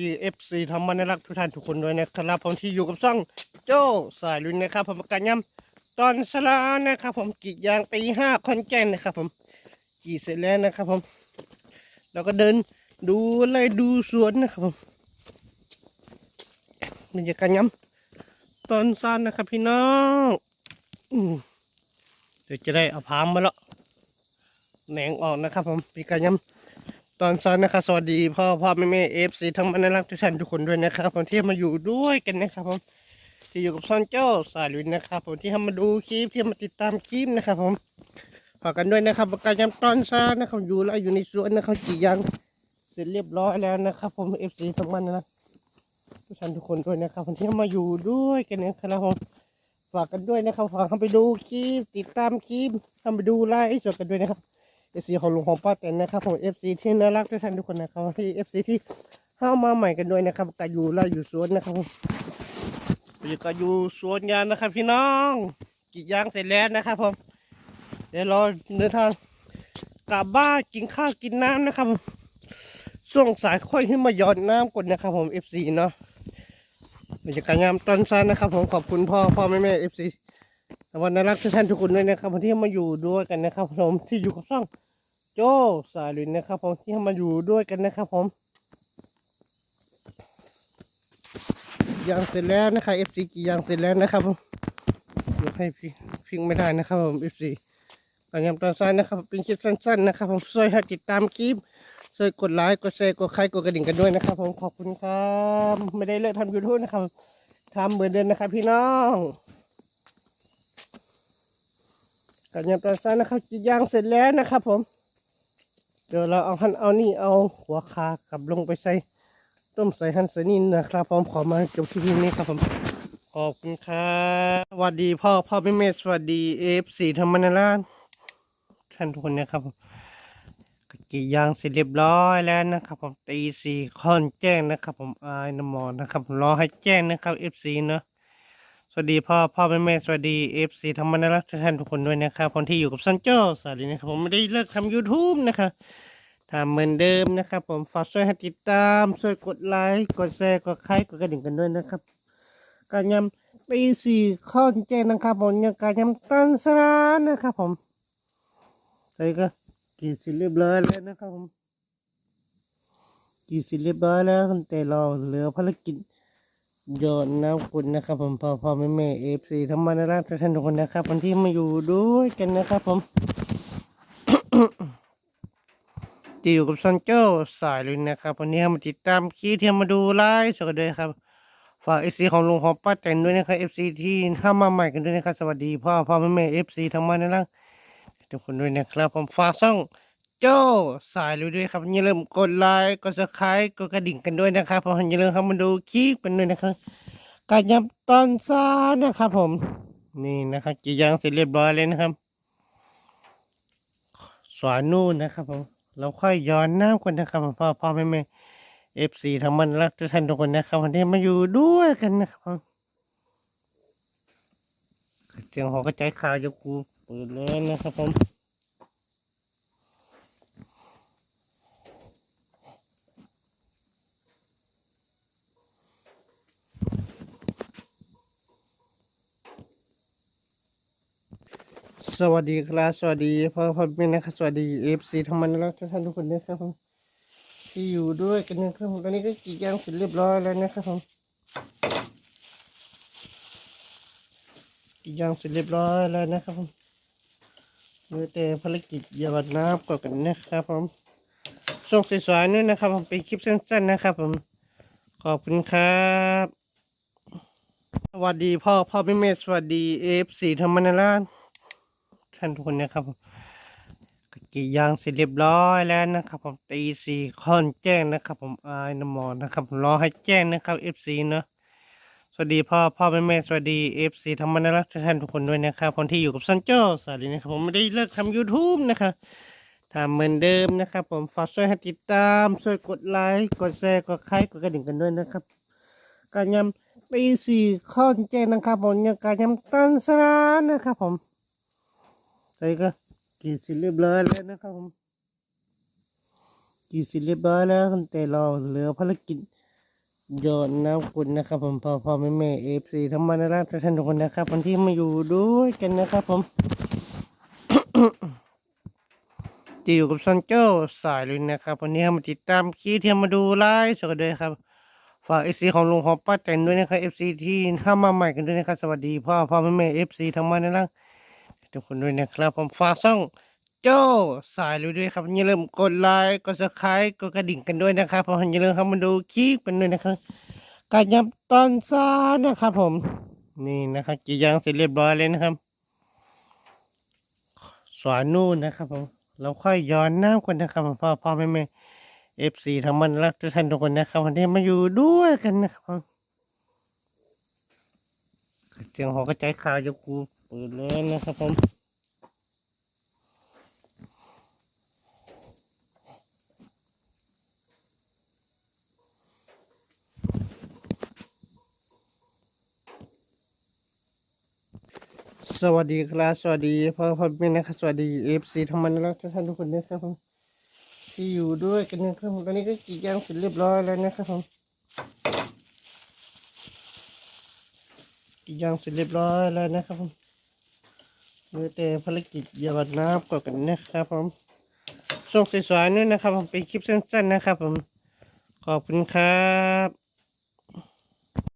ที่เอฟซีทำมันรักทุกท่านทุกคนด้วยนะครับผมที่อยู่กับซ่องโจ้สายลุนนะครับ ผมประกันย้ำตอนสลานะครับ ผมกีดยางตีห้าคอนแก่นนะครับ ผมกีดเสร็จแล้วนะครับ ผมเราก็เดินดูเลยดูสวนนะครับผมบรรยากาศย้ำตอนสั้นนะครับพี่น้องอืมเดี๋ยวจะได้เอาพามมาแล้วแหนงออกนะครับ ผมปีการย้ำ ตอนซ้อนนะครับสวัสดีพ่อพ่อแม่แม่เอฟซีทั้งมันรักทุกท่านทุกคนด้วยนะครับผมที่มาอยู่ด้วยกันนะครับผมที่อยู่กับซอนเจ้าสายลุนนะครับผมที่ทำมาดูคลิปที่มาติดตามคลิปนะครับผมฝากกันด้วยนะครับประการยำตอนซ้อนนะครับอยู่แล้วอยู่ในสวนนะครับจียังเสร็จเรียบร้อยแล้วนะครับ ผมเอฟซีทั้งมันนะทุกท่านทุกคนด้วยนะครับผมที่มาอยู่ด้วยกันนะครับผมฝากกันด้วยนะครับฝากเข้าไปดูคลิปติดตามคลิปเข้าไปดูไลฟ์สดกันด้วยนะครับ อฟซีของลุงของป้าแตนนะครับผมเอฟซีที่น่ารักทุกท่านทุกคนนะครับที่เอฟซีที่เข้ามาใหม่กันด้วยนะครับก็อยู่ไล่อยู่สวนนะครับผมอยู่ก็อยู่สวนยางนะครับ พี่น้องกรีดยางเสร็จแล้วนะครับผมเดี๋ยวรอเดินทางกลับบ้านกินข้าวกินน้ำนะครับช่วงสายค่อยขึ้นมาหยอดน้ำก่อนนะครับ ผมเอฟซีเนาะบรรยากาศงามตอนซันนะครับ ผมขอบคุณพ่อพ่อแม่แม่เอฟซีวันน่ารักทุกท่านทุกคนด้วยนะครับที่มาอยู่ด้วยกันนะครับผมที่อยู่กับช่อง โจ้สายลุนนะครับผมที่มาอยู่ด้วยกันนะครับผมยางเสร็จแล้วนะครับ FC กี่ยางเสร็จแล้วนะครับผมยกให้พิงพิงไม่ได้นะครับผม FC ตอนยามตอนซ้ายนะครับเป็นคลิปสั้นๆนะครับผมช่วยให้ติดตามคลิปช่วยกดไลค์กดแชร์กดไลค์กดกระดิ่งกันด้วยนะครับ ผมขอบคุณครับไม่ได้เลิกทำยูทูบนะครับทำเหมือนเดิมนะครับพี่น้องกันยำตอนซ้ายนะครับจียางเสร็จแล้วนะครับผม เดี๋ยวเราเอาหันเอานี่เอาหัวคากลับลงไปใส่ต้มใส่หันใส่นี่นะครับผมขอมาจบที่นี้ครับผมขอบคุณครับสวัสดีพ่อพ่อแม่แม่สวัสดีเอฟซีธรรมนาราชท่านทุกคนนะครับผมกียางเสร็จเรียบร้อยแล้วนะครับผมตีสี่ค่อนแจ้งนะครับ ผมอายน้ำมอนนะครับผมรอให้แจ้งนะครับเอฟซีเนาะสวัสดีพ่อพ่อแม่แม่สวัสดีเอฟซีธรรมนารักท่านทุกคนด้วยนะครับคนที่อยู่กับซันโจ้สวัสดีนะครับผมไม่ได้เลิกทำ YouTube นะครับ ทำเหมือนเดิมนะครับ ผมฝากช่วยให้ติดตามช่วยกดไลค์กดแชร์กดไลค์กดกระดิ่งกันด้วยนะครับการยำปีสี่ข้อนแจ้งนะครับผมยังการยำตันสรานนะครับ ผมใส่ก็กี่สิเรียบร้อยแล้วนะครับผมกี่สิเรียบร้อยแล้วแต่เราเหลือภารกิจยอดน้ำคุณนะครับผมพอพอแม่แม่เอฟซีธรรมนาราชทุกท่านทุกคนนะครับวันที่มาอยู่ด้วยกันนะครับผม ที่อยู่กับซันโจ้สายลุยนะครับ วันนี้มาติดตามคลิปที่มาดูไลฟ์สดกันด้วยครับ ฝากเอฟซีของลุงของป้าแตนด้วยนะครับเอฟซีที่เข้ามาใหม่กันด้วยนะครับ สวัสดีพ่อพ่อแม่แม่เอฟซีธรรมนาราชทุกคนด้วยนะครับผมฝากซ่องโจ้สายลุยด้วยครับอย่าลืมกดไลค์กดซับสไครต์กดกระดิ่งกันด้วยนะครับผมอย่าลืมเข้ามาดูคลิปกันด้วยนะครับการยับตอนซ้านะครับ ผม นี่นะครับจียางเสร็จเรียบร้อยเลยนะครับสวนนู่นนะครับผม เราค่อยย้อนน้ำกันนะครับพ่อพ่อแม่แม่เอฟซีทั้งมันรักทุกท่านทุกคนนะครับ วันนี้มาอยู่ด้วยกันนะครับผมเสียงหัวกระจายข่าวจะกูเปิดเลยนะครับผม สวัสดีครับสวัสดีพ่อพ่อแม่นะครับสวัสดีเอฟซีธรรมนรักทุกท่านทุกคนนะครับผมที่อยู่ด้วยกันนะครับผมตอนนี้ก็กรีดยางเสร็จเรียบร้อยแล้วนะครับผมกรีดยางเสร็จเรียบร้อยแล้วนะครับผมเหลือแต่ภารกิจหยอดน้ำก่อนกันนะครับผมส่งสวยๆนี่นะครับ ผมเป็นคลิปสั้นๆนะครับ ผมขอบคุณครับสวัสดีพ่อพ่อแม่แม่สวัสดีเอฟซีธรรมนาราช ท่านทุกคนนะครับผมกรีดยางเสร็จเรียบร้อยแล้วนะครับ ผมตีสี่ค่อนแจ้งนะครับ ผมอายน้ำมอนนะครับผมรอให้แจ้งนะครับเอฟซีเนาะสวัสดีพ่อพ่อแม่แม่สวัสดีเอฟซีธรรมนรักท่านทุกคนด้วยนะครับคนที่อยู่กับซันโจ้าสวัสดีนะครับผมไม่ได้เลิกทำ YouTube นะครับทำเหมือนเดิมนะครับ ผมฝากช่วยให้ติดตามช่วยกดไลค์กดแชร์กดไลค์กดกระดิ่งกันด้วยนะครับการยำตีสี่ข้อนแจ้งนะครับผมยังการยำตันสรานนะครับผม ใส่ก็กี่สิเรียบร้อยแล้วนะครับผมกี่สิเรียบร้อยแล้วแต่เราเหลือภารกิจยอดน้ำคุณนะครับผมพ่อพ่อแม่แม่เอฟซีทั้งมันรักทุกท่านทุกคนนะครับวันที่มาอยู่ด้วยกันนะครับผมจะอยู่กับซันเจ้าสายเลยนะครับ วันนี้มาติดตามคลิปที่มาดูไลฟ์สดเลยครับ ฝากเอฟซีของลุงหอมป้าแตนด้วยนะครับเอฟซีที่เข้ามาใหม่กันด้วยนะครับ สวัสดีพ่อพ่อแม่แม่เอฟซีทั้งมันรัก ทุกคนด้วยนะครับ ผมฝากซ่องโจ้สายเลยด้วยครับอย่าลืมกดไลค์กดซับสไครต์กดกระดิ่งกันด้วยนะครับผมอย่าลืมเข้ามาดูคลิปกันด้วยนะครับการยับตอนซ้านะครับ ผม นี่นะครับกี่ยางเสร็จเรียบร้อยเลยนะครับ สวนนู่นนะครับผมเราค่อยย้อนน้ำกันนะครับผมพ่อพ่อแม่แม่เอฟซีทั้งมันรักทุกท่านทุกคนนะครับ วันนี้มาอยู่ด้วยกันนะครับเสียงหอกระจายข่าวจะกู เปิดเลยนะครับผมสวัสดีครับสวัสดีพ่อพ่อแม่นะครับสวัสดีเอฟซีทั้งมันรักทุกท่านทุกคนนะครับผมที่อยู่ด้วยกันนะครับผมตอนนี้ก็กี่ยางเสร็จเรียบร้อยแล้วนะครับผมกี่ย่างเสร็จเรียบร้อยแล้วนะครับผม มือแต่ภารกิจหยอดน้ำก่อนกันนะครับผมส่งสวยๆนู่นนะครับ ผมเป็นคลิปสั้นๆนะครับผม ขอบคุณครับ